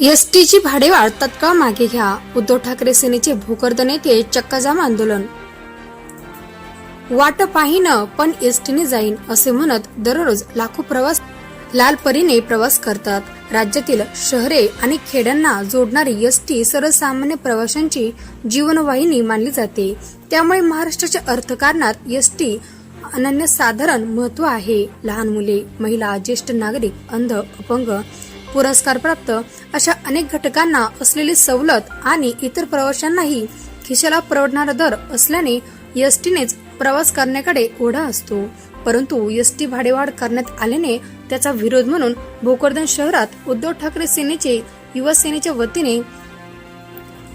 एसटीची भाडेवाढ तत्काळ मागे घ्या? उद्धव ठाकरे सेनेचे भोकरद नेते चक्काजाम आंदोलन. वाट पाहिन पण एसटीने जाईन असे म्हणत दररोज लाखो प्रवास लालपरीने प्रवास करतात. राज्यातील शहरे आणि खेड्यांना जोडणारी एसटी सर्वसामान्य प्रवाशांची जीवनवाहिनी मानली जाते. त्यामुळे महाराष्ट्राच्या अर्थकारणात एसटी अनन्यसाधारण महत्त्व आहे. लहान मुले महिला ज्येष्ठ नागरिक अंध अपंग पुरस्कारप्राप्त अशा अनेक घटकांना असलेली सवलत आणि इतर प्रवाशांनाही खिशाला परवडणारा दर असल्याने एसटीनेच प्रवास करण्याकडे ओढा असतो. परंतु एसटी भाडेवाढ करण्यात आल्याने त्याचा विरोध म्हणून भोकरदन शहरात उद्धव ठाकरे सेनेचे युवा सेनेच्या वतीने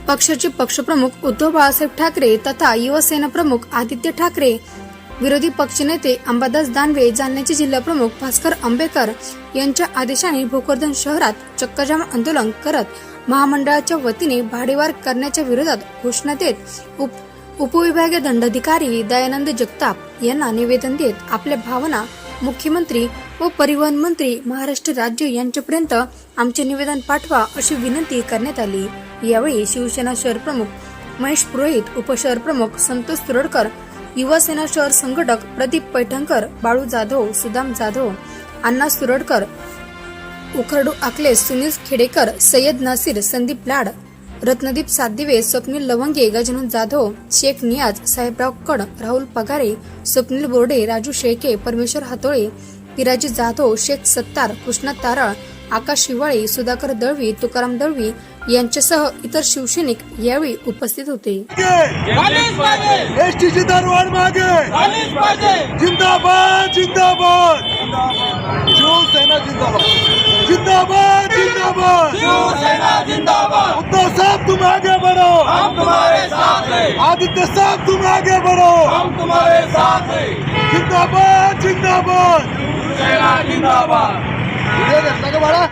पक्षाचे पक्षप्रमुख उद्धव बाळासाहेब ठाकरे तथा युवसेना प्रमुख आदित्य ठाकरे विरोधी पक्षनेते अंबादास दानवे जालन्याचे जिल्हाप्रमुख भास्कर आंबेकर यांच्या आदेशाने भोकरदन शहरात चक्काजाम आंदोलन करत महामंडळाच्या वतीने भाडेवार करण्याच्या विरोधात घोषणा देत उप उपविभागीय दंडाधिकारी दयानंद जगताप यांना निवेदन देत आपल्या भावना मुख्यमंत्री व परिवहन मंत्री महाराष्ट्र राज्य यांच्यापर्यंत आमचे निवेदन पाठवा अशी विनंती करण्यात आली. यावेळी शिवसेना शहर प्रमुख महेश पुरोहित उपशहर प्रमुख संतोष तुरडकर युवा सेना शहर संघटक प्रदीप पैठणकर बाळू जाधव सुदाम जाधव अण्णा सुरडकर उखरडू आकले सुनील खेडेकर सय्यद नासिर संदीप लाड रत्नदीप सातदिवे स्वप्नील लवंगे गजानन जाधव शेख नियाज साहेबराव कड राहुल पगारे स्वप्नील बोर्डे राजू शेळके परमेश्वर हातोळे पिराजी जाधव शेख सत्तार कृष्णा तारळ आकाश शिवाळे सुधाकर दळवी तुकाराम दळवी यांच्यासह इतर शिवसैनिक यावेळी उपस्थित होते. एसटीची दरवाढ मागे! जिंदाबाद जिंदाबाद! शिवसेना जिंदाबाद. जिंदाबाद जिंदाबाद! शिवसेना जिंदाबाद उद्धव साहब तुम आगे बढ़ो! हम तुम्हारे साथ हैं आदित्य साहब तुम आगे बढ़ो! हम तुम्हारे साथ हैं जिंदाबाद जिंदाबाद! शिवसेना जिंदाबाद.